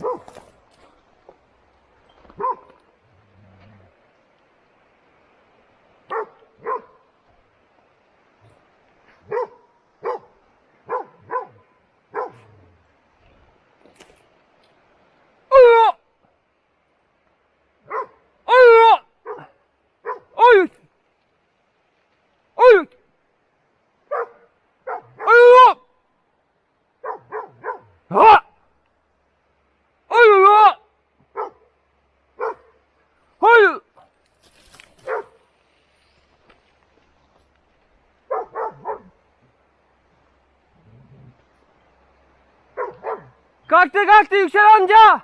Woo! Kalktı kalktı Yüksel amca!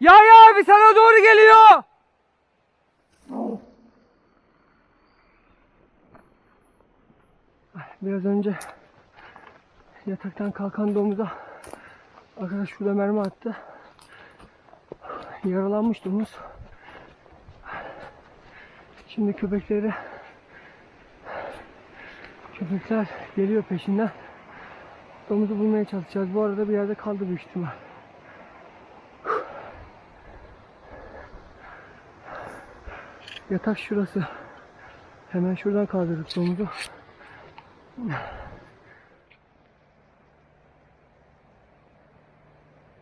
Yahya abi sana doğru geliyor! Biraz önce yataktan kalkan domuza arkadaş şurada mermi attı. Yaralanmış domuz. Şimdi köpekleri köpekler geliyor peşinden. Domuzu bulmaya çalışacağız. Bu arada bir yerde kaldı büyük ihtimal. Yatak şurası. Hemen şuradan kaldırdık domuzu.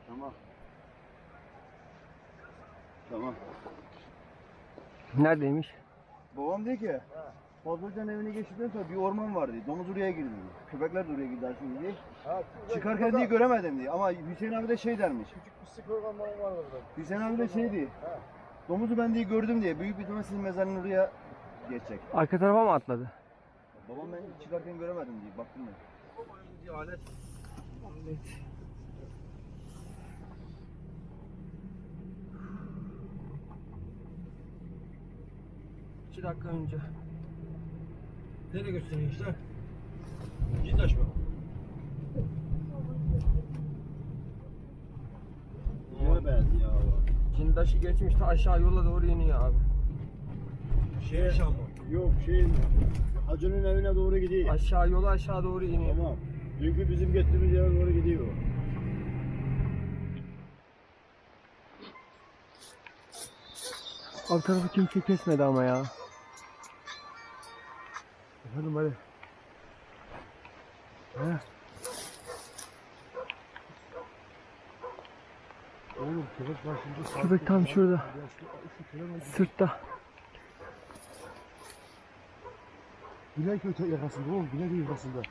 Tamam. Tamam. Neredeymiş? Babam diyor ki Fazlacan evine geçtikten sonra bir orman var diye. Domuz oraya girdi. Köpekler de oraya girdi şimdi diye. Çıkarken diye göremedim diye. Ama Hüseyin abi de şey dermiş. Küçük pislik organları var orada. Hüseyin abi de şey diye. Domuzu ben diye gördüm diye. Büyük bir ihtimal sizin mezarın oraya geçecek. Arka tarafa mı atladı? Babam ben çıkarken göremedim diye. Baktım ben. Bir alet. İki dakika önce. Nereye gösteriyor işte? Cindaş mı? Yine benziyor abi. Cindaşı geçmiş ta aşağı yola doğru iniyor abi. Şey Şam mı? Yok şeyin Hacı'nın evine doğru gidiyor. Aşağı yola aşağı doğru iniyor. Tamam. Çünkü bizim gittiğimiz yere doğru gidiyor. Alt tarafı kimse kesmedi ama ya. Efendim hadi. He? Oğlum köpek var şimdi. Köpek tam şurada. Sırtta. Güneyköy yakasında oğlum. Güneyköy yakasında.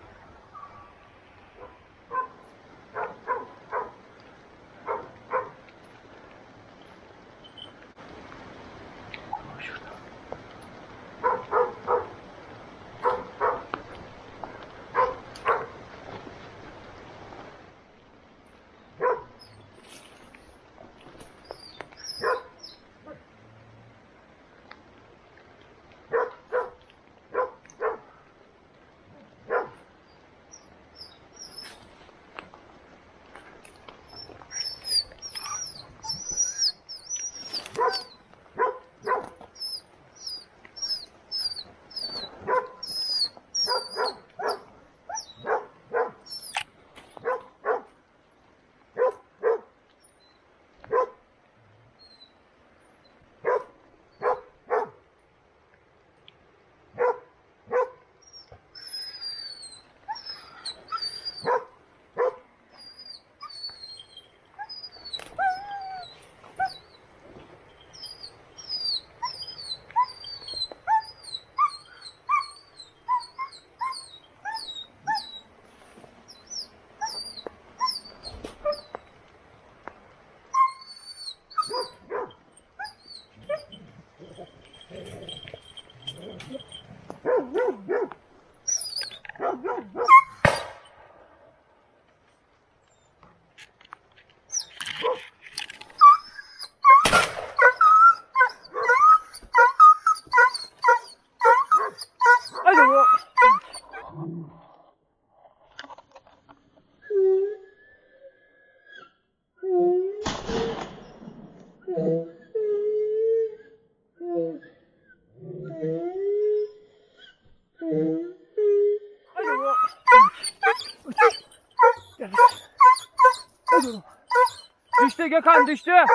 Düştü Gökhan düştü. Hadi.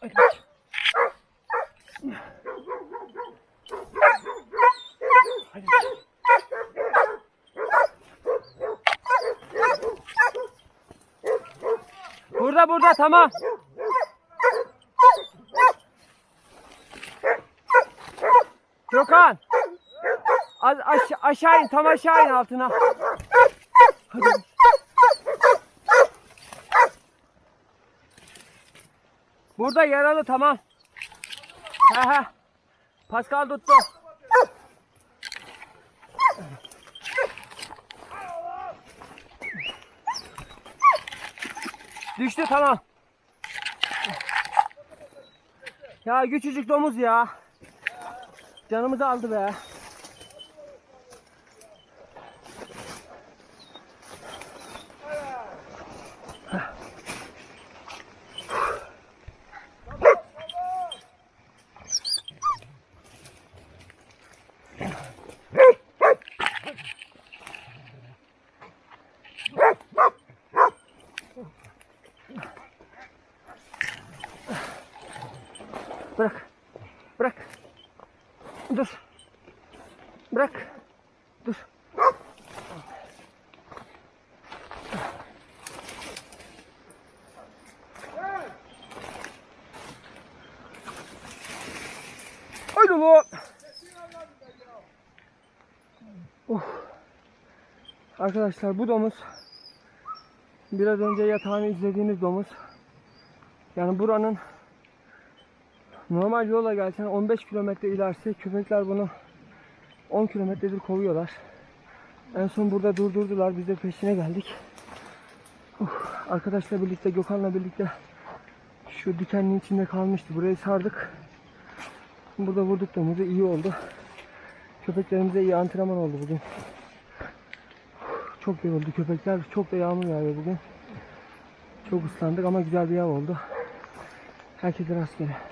Hadi. Hadi. Hadi. Burada burada tamam. Gökhan. Az aş aşağı in tam aşağı in altına. Hadi. Burada yaralı tamam. He. Pascal tuttu. Düştü tamam. Ya küçücük domuz ya. Canımızı aldı be. Bırak. Bırak. Dur. Bırak. Dur. Haydi oğlum. Oh. Arkadaşlar bu domuz biraz önce yatağını izlediğiniz domuz. Yani buranın Normal yola gelsen 15 kilometre ilerisi köpekler bunu 10 kilometredir kovuyorlar. En son burada durdurdular. Biz de peşine geldik. Uf, arkadaşla birlikte Gökhan'la birlikte şu dikenliğin içinde kalmıştı. Burayı sardık. Burada vurduk domuzu iyi oldu. Köpeklerimize iyi antrenman oldu bugün. Çok yoruldu köpekler. Çok da yağmur yağıyor bugün. Çok ıslandık ama güzel bir yağ oldu. Herkese rastgele.